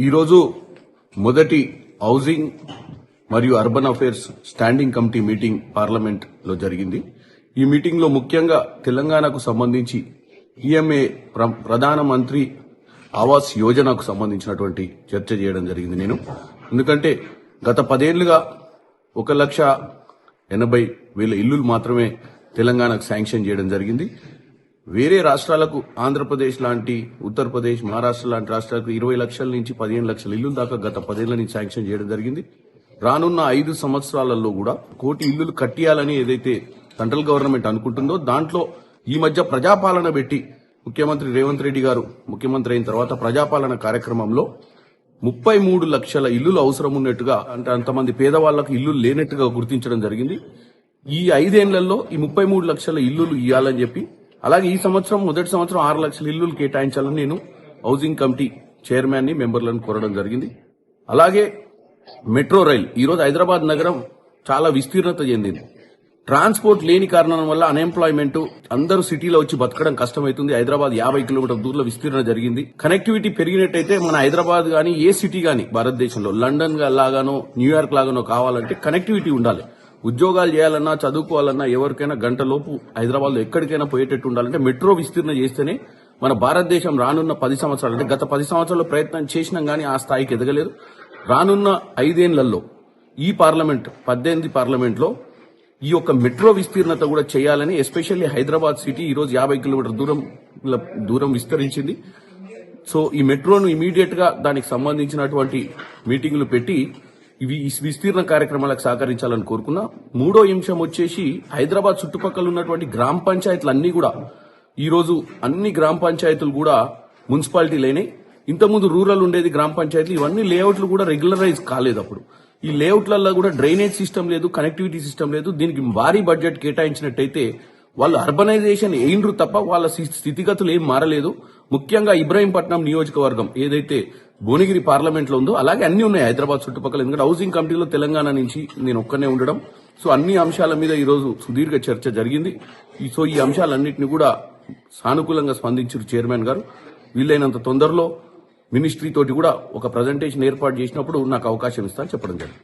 ఈరోజు మొదటి హౌసింగ్ మరియు urban affairs standing committee meeting పార్లమెంట్లో జరిగింది. ఈ మీటింగ్లో ముఖ్యంగా తెలంగాణకు సంబంధించి ఈఎంఏ ప్ర- ప్రధానమంత్రి ఆవాస్ యోజనకు సంబంధించినటువంటి చర్చ చేయడం జరిగింది నేను. ఎందుకంటే గత పదేళ్ళుగా ఒక లక్ష ఎనభై వేల ఇల్లులు మాత్రమే తెలంగాణకు శాంక్షన్ చేయడం జరిగింది. వేరే రాష్ట్రాలకు ఆంధ్రప్రదేశ్ లాంటి ఉత్తరప్రదేశ్ మహారాష్ట్ర లాంటి రాష్ట్రాలకు ఇరవై లక్షల నుంచి పదిహేను లక్షల ఇల్లు దాకా గత పదేళ్ళ నుంచి శాంక్షన్ చేయడం జరిగింది. రానున్న ఐదు సంవత్సరాలలో కూడా కోటి ఇల్లులు కట్టియాలని ఏదైతే సెంట్రల్ గవర్నమెంట్ అనుకుంటుందో దాంట్లో ఈ మధ్య ప్రజాపాలన పెట్టి ముఖ్యమంత్రి రేవంత్ రెడ్డి గారు ముఖ్యమంత్రి అయిన తర్వాత ప్రజాపాలన కార్యక్రమంలో ముప్పై మూడు లక్షల ఇల్లులు అవసరం ఉన్నట్టుగా అంటే అంతమంది పేదవాళ్ళకు ఇల్లు లేనట్టుగా గుర్తించడం జరిగింది. ఈ ఐదేళ్ళలో ఈ ముప్పై మూడు లక్షల ఇల్లులు ఇవ్వాలని చెప్పి అలాగే ఈ సంవత్సరం మొదటి సంవత్సరం ఆరు లక్షల ఇల్లులు కేటాయించాలని నేను హౌసింగ్ కమిటీ చైర్మన్ని మెంబర్లను కోరడం జరిగింది. అలాగే మెట్రో రైల్ ఈరోజు హైదరాబాద్ నగరం చాలా విస్తీర్ణత చెందింది. ట్రాన్స్పోర్ట్ లేని కారణం వల్ల అన్ఎంప్లాయ్మెంట్ అందరూ సిటీలో వచ్చి బతకడం కష్టమవుతుంది హైదరాబాద్ యాభై కిలోమీటర్ దూరంలో విస్తీర్ణ జరిగింది. కనెక్టివిటీ పెరిగినట్టయితే మన హైదరాబాద్ గానీ ఏ సిటీ గానీ భారతదేశంలో లండన్ లాగానో న్యూయార్క్ లాగానో కావాలంటే కనెక్టివిటీ ఉండాలి. ఉద్యోగాలు చేయాలన్నా చదువుకోవాలన్నా ఎవరికైనా గంటలోపు హైదరాబాద్లో హైదరాబాద్ ఎక్కడికైనా పోయేటట్టు ఉండాలంటే మెట్రో విస్తీర్ణ చేస్తేనే మన భారతదేశం రానున్న పది సంవత్సరాలు అంటే గత పది సంవత్సరాలు ప్రయత్నం చేసినాం గానీ ఆ స్థాయికి ఎదగలేదు. రానున్న ఐదేళ్ళలో ఈ పార్లమెంట్ పద్దెనిమిది పార్లమెంట్లో ఈ యొక్క మెట్రో విస్తీర్ణత కూడా చేయాలని ఎస్పెషల్లీ హైదరాబాద్ సిటీ ఈ రోజు యాభై కిలోమీటర్ దూరం దూరం విస్తరించింది. సో ఈ మెట్రోను ఇమీడియట్గా దానికి సంబంధించినటువంటి మీటింగ్లు పెట్టి ఇవి ఈ విస్తీర్ణ కార్యక్రమాలకు సహకరించాలని కోరుకున్నా మూడో అంశం వచ్చేసి హైదరాబాద్ చుట్టుపక్కల ఉన్నటువంటి గ్రామ పంచాయతీలు అన్ని కూడా ఈరోజు అన్ని గ్రామ పంచాయతీలు కూడా మున్సిపాలిటీలైనాయి ఇంతకుముందు రూరల్ ఉండేది గ్రామ పంచాయతీలు ఇవన్నీ లేఅవుట్లు కూడా రెగ్యులరైజ్ కాలేదు అప్పుడు. ఈ లేఅవుట్లలో కూడా డ్రైనేజ్ సిస్టమ్ లేదు కనెక్టివిటీ సిస్టమ్ లేదు దీనికి భారీ బడ్జెట్ కేటాయించినట్టయితే వాళ్ళు అర్బనైజేషన్ అయినరు తప్ప వాళ్ళ స్థి- స్థితిగతులు ఏం మారలేదు. ముఖ్యంగా ఇబ్రాహీంపట్నం నియోజకవర్గం ఏదైతే భువనగిరి పార్లమెంట్లో ఉందో అలాగే అన్ని ఉన్నాయి హైదరాబాద్ చుట్టుపక్కల. ఎందుకంటే హౌసింగ్ కమిటీలో తెలంగాణ నుంచి నేను ఒక్కనే ఉండడం. సో అన్ని అంశాల మీద ఈరోజు సుదీర్ఘ చర్చ జరిగింది. సో ఈ అంశాలన్నింటినీ కూడా సానుకూలంగా స్పందించారు చైర్మన్ గారు. వీలైనంత తొందరలో మినిస్ట్రీ తోటి కూడా ఒక ప్రజెంటేషన్ ఏర్పాటు చేసినప్పుడు నాకు అవకాశం ఇస్తా చెప్పడం జరిగింది.